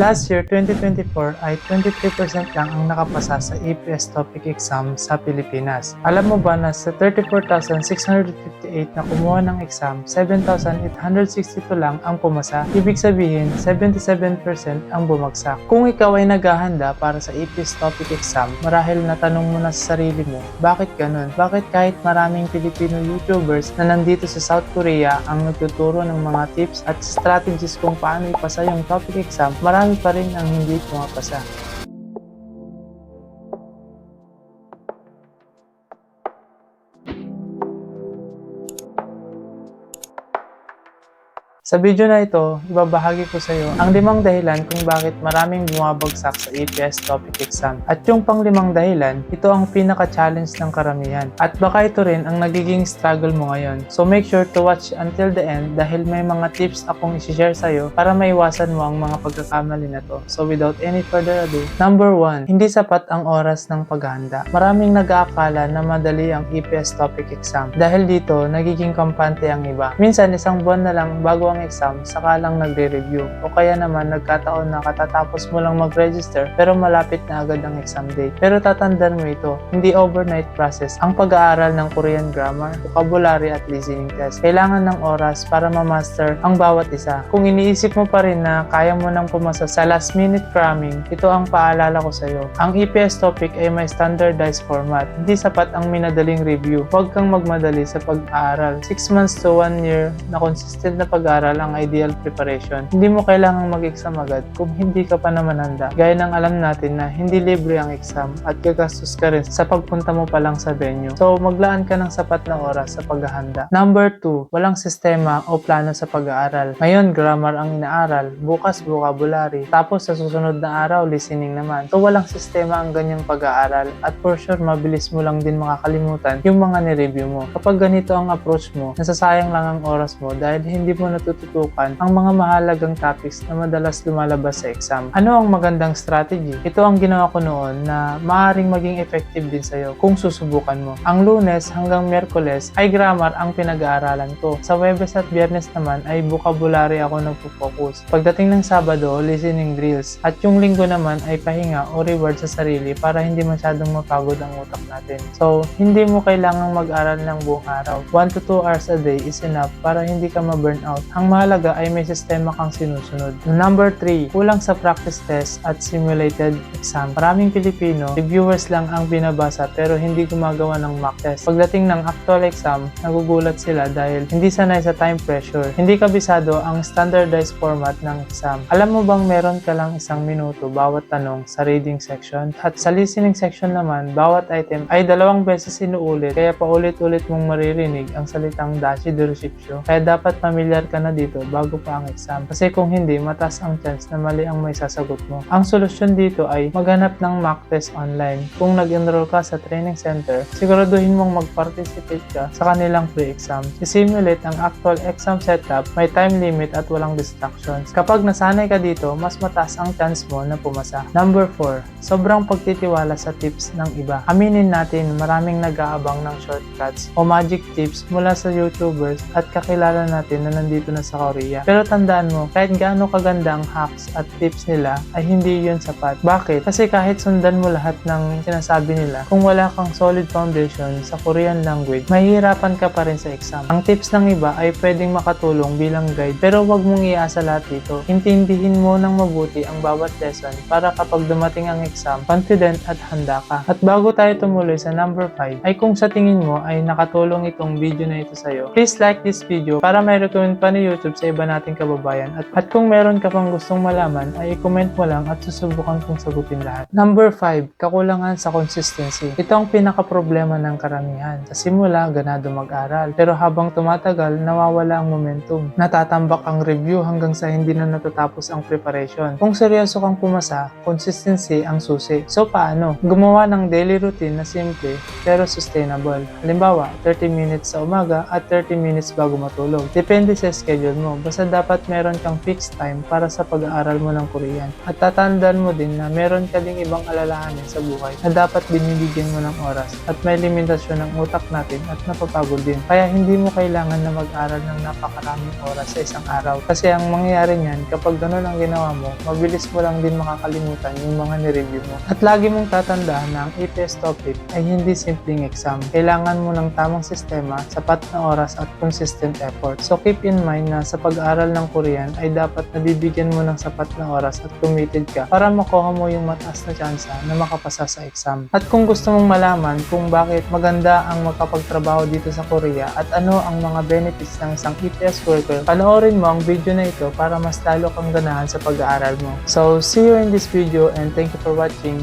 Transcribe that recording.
Last year, 2024, ay 23% lang ang nakapasa sa EPS topic exam sa Pilipinas. Alam mo ba na sa 34,658 na kumuha ng exam, 7,862 lang ang pumasa? Ibig sabihin, 77% ang bumagsak. Kung ikaw ay naghahanda para sa EPS topic exam, marahil natanong mo na sa sarili mo, bakit ganun? Bakit kahit maraming Filipino YouTubers na nandito sa South Korea ang nagtuturo ng mga tips at strategies kung paano ipasa yung topic exam, marami pa rin ang hindi pumapasa. Sa video na ito, ibabahagi ko sa iyo ang limang dahilan kung bakit maraming bumabagsak sa APS topic exam. At yung panglimang dahilan, ito ang pinaka-challenge ng karamihan. At baka ito rin ang nagiging struggle mo ngayon. So make sure to watch until the end dahil may mga tips akong isi-share sa iyo para maiwasan mo ang mga pagkakamali na to. So without any further ado, number one, hindi sapat ang oras ng paghahanda. Maraming nag-aakala na madali ang EPS topic exam. Dahil dito, nagiging kampante ang iba. Minsan, isang buwan na lang bago ang exam, saka lang nagre-review. O kaya naman, nagkataon na katatapos mo lang mag-register pero malapit na agad ang exam date. Pero tatandaan mo ito, hindi overnight process ang pag-aaral ng Korean grammar, vocabulary at listening test. Kailangan ng oras para ma-master ang bawat isa. Kung iniisip mo pa rin na kaya mo nang pumasa sa last minute cramming, ito ang paalala ko sa iyo. Ang EPS topic ay may standardized format. Hindi sapat ang minadaling review. Huwag kang magmadali sa pag-aaral. 6 months to 1 year na consistent na pag-aaral ang ideal preparation. Hindi mo kailangang mag-exam agad kung hindi ka pa naman handa. Gaya ng alam natin na hindi libre ang exam at gagastos ka rin sa pagpunta mo pa lang sa venue. So maglaan ka ng sapat na oras sa paghahanda. Number 2, walang sistema o plano sa pag-aaral. Ngayon, grammar ang inaaral, bukas vocabulary, tapos sa susunod na araw, listening naman. So walang sistema ang ganyang pag-aaral at for sure, mabilis mo lang din makakalimutan yung mga nireview mo. Kapag ganito ang approach mo, nasasayang lang ang oras mo dahil hindi mo natututukan ang mga mahalagang topics na madalas lumalabas sa exam. Ano ang magandang strategy? Ito ang ginawa ko noon na maaaring maging effective din sa'yo kung susubukan mo. Ang lunes hanggang merkoles ay grammar ang pinag-aaralan ko. Sa Webes at Biyernes naman ay vocabulary ako nagpo-focus. Pagdating ng Sabado, listening drills. At yung linggo naman ay pahinga o reward sa sarili para hindi masyadong mapagod ang utak natin. So, hindi mo kailangang mag-aral ng buong araw. 1 to 2 hours a day is enough para hindi ka ma-burn out. Mahalaga ay may sistema kang sinusunod. Number 3, kulang sa practice test at simulated exam. Maraming Pilipino, reviewers lang ang binabasa pero hindi gumagawa ng mock test. Pagdating ng actual exam, nagugulat sila dahil hindi sanay sa time pressure. Hindi kabisado ang standardized format ng exam. Alam mo bang meron ka lang isang minuto bawat tanong sa reading section? At sa listening section naman, bawat item ay dalawang beses inuulit kaya paulit-ulit mong maririnig ang salitang dashi de receptio. Kaya dapat familiar ka na dito bago pa ang exam. Kasi kung hindi, mataas ang chance na mali ang may sasagot mo. Ang solusyon dito ay maghanap ng mock test online. Kung nag-enroll ka sa training center, siguraduhin mong mag-participate ka sa kanilang pre-exam. I-simulate ang actual exam setup, may time limit at walang distractions. Kapag nasanay ka dito, mas mataas ang chance mo na pumasa. Number 4, sobrang pagtitiwala sa tips ng iba. Aminin natin, maraming nag-aabang ng shortcuts o magic tips mula sa YouTubers at kakilala natin na nandito na sa Korea. Pero tandaan mo, kahit gaano kaganda ang hacks at tips nila, ay hindi yun sapat. Bakit? Kasi kahit sundan mo lahat ng sinasabi nila, kung wala kang solid foundation sa Korean language, mahihirapan ka pa rin sa exam. Ang tips ng iba ay pwedeng makatulong bilang guide, pero wag mong iasa lahat dito. Intindihin mo ng mabuti ang bawat lesson para kapag dumating ang exam, confident at handa ka. At bago tayo tumuloy sa number 5, ay kung sa tingin mo ay nakatulong itong video na ito sa'yo, please like this video para may recommend pa ni YouTube sa iba nating kababayan. At, at kung meron ka pang gustong malaman, ay i-comment mo lang at susubukan kong sagutin lahat. Number 5, kakulangan sa consistency. Ito ang pinaka-problema ng karamihan. Sa simula, ganado mag-aral. Pero habang tumatagal, nawawala ang momentum. Natatambak ang review hanggang sa hindi na natatapos ang preparation. Kung seryoso kang pumasa, consistency ang susi. So paano? Gumawa ng daily routine na simple pero sustainable. Halimbawa, 30 minutes sa umaga at 30 minutes bago matulog. Depende sa schedule schedule mo. Basta dapat meron kang fixed time para sa pag-aaral mo ng Korean. At tatandaan mo din na meron ka ding ibang alalahanin sa buhay na dapat binibigyan mo ng oras at may limitasyon ng utak natin at napapagod din. Kaya hindi mo kailangan na mag-aral ng napakaraming oras sa isang araw. Kasi ang mangyayari niyan, kapag ganun ang ginawa mo, mabilis mo lang din makakalimutan yung mga nireview mo. At lagi mong tatandaan na ang APS topic ay hindi simpleng exam. Kailangan mo ng tamang sistema, sapat na oras at consistent effort. So keep in mind na sa pag-aaral ng Korean ay dapat nabibigyan mo ng sapat na oras at committed ka para makuha mo yung mataas na tsansa na makapasa sa exam. At kung gusto mong malaman kung bakit maganda ang makapagtrabaho dito sa Korea at ano ang mga benefits ng isang EPS worker, panoorin mo ang video na ito para mas lalo kang ganahan sa pag-aaral mo. So see you in this video and thank you for watching.